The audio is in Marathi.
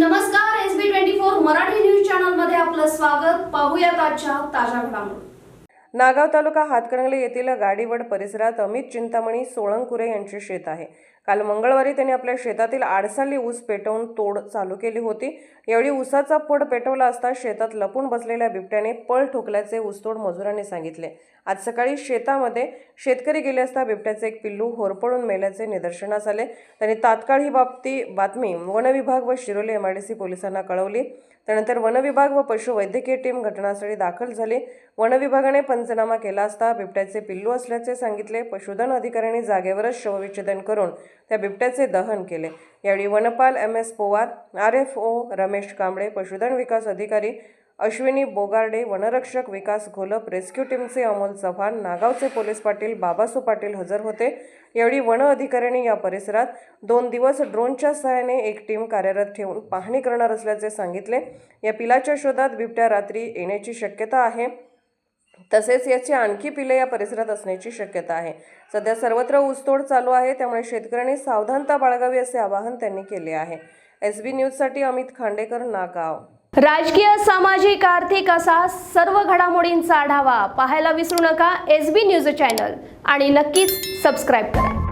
नमस्कार S B twenty four Marathi news चॅनलमध्ये आपलं स्वागत. पाहूया आजच्या ताज्या घडामोडी. नागाव तालुका हातकणंगले येथील गाडीवड परिसरात अमित चिंतामणी सोळंकुरे यांचे शेत आहे. काल मंगळवारी त्यांनी आपल्या शेतातील आडसाली ऊस पेटवून तोड चालू केली होती. यावेळी ऊसाचा पड पेटवला असता शेतात लपून बसलेल्या बिबट्याने पळ ठोकल्याचे ऊसतोड मजुरांनी सांगितले. आज सकाळी शेतामध्ये शेतकरी गेले असता बिबट्याचे एक पिल्लू होरपळून मेल्याचे निदर्शनास आले. त्यांनी तात्काळ ही बाबती बातमी वनविभाग व शिरोली एमआयडीसी पोलिसांना कळवली. त्यानंतर वनविभाग व पशुवैद्यकीय टीम घटनास्थळी दाखल झाली. वनविभागाने पंचनामा केला असता बिबट्याचे पिल्लू असल्याचे सांगितले. पशुधन अधिकाऱ्यांनी जागेवरच शवविच्छेदन करून त्या बिबट्याचे दहन केले. यावेळी वनपाल M. S. Powar R F O Ramesh Kamble पशुधन विकास अधिकारी अश्विनी बोगार्डे वनरक्षक विकास घोलप रेस्क्यू टीमचे अमोल चव्हाण नागावचे पोलीस पाटील बाबासू पाटील हजर होते. यावेळी वन अधिकाऱ्यांनी या परिसरात दोन दिवस ड्रोनच्या सहाय्याने एक टीम कार्यरत ठेवून पाहणी करणार असल्याचे सांगितले. या पिलाच्या शोधात बिबट्या रात्री येण्याची शक्यता आहे. तसेच याची आणखी पिले या परिसरात असण्याची शक्यता आहे. सध्या सर्वत्र ऊसतोड चालू आहे त्यामुळे शेतकऱ्यांनी सावधानता बाळगावी असे आवाहन त्यांनी केले आहे. एस बी न्यूजसाठी अमित खांडेकर नागाव. राजकीय सामाजिक आर्थिक असा सर्व घडामोडींचा आढावा पाहायला विसरू नका एस बी न्यूज चॅनल आणि नक्कीच सबस्क्राईब करा.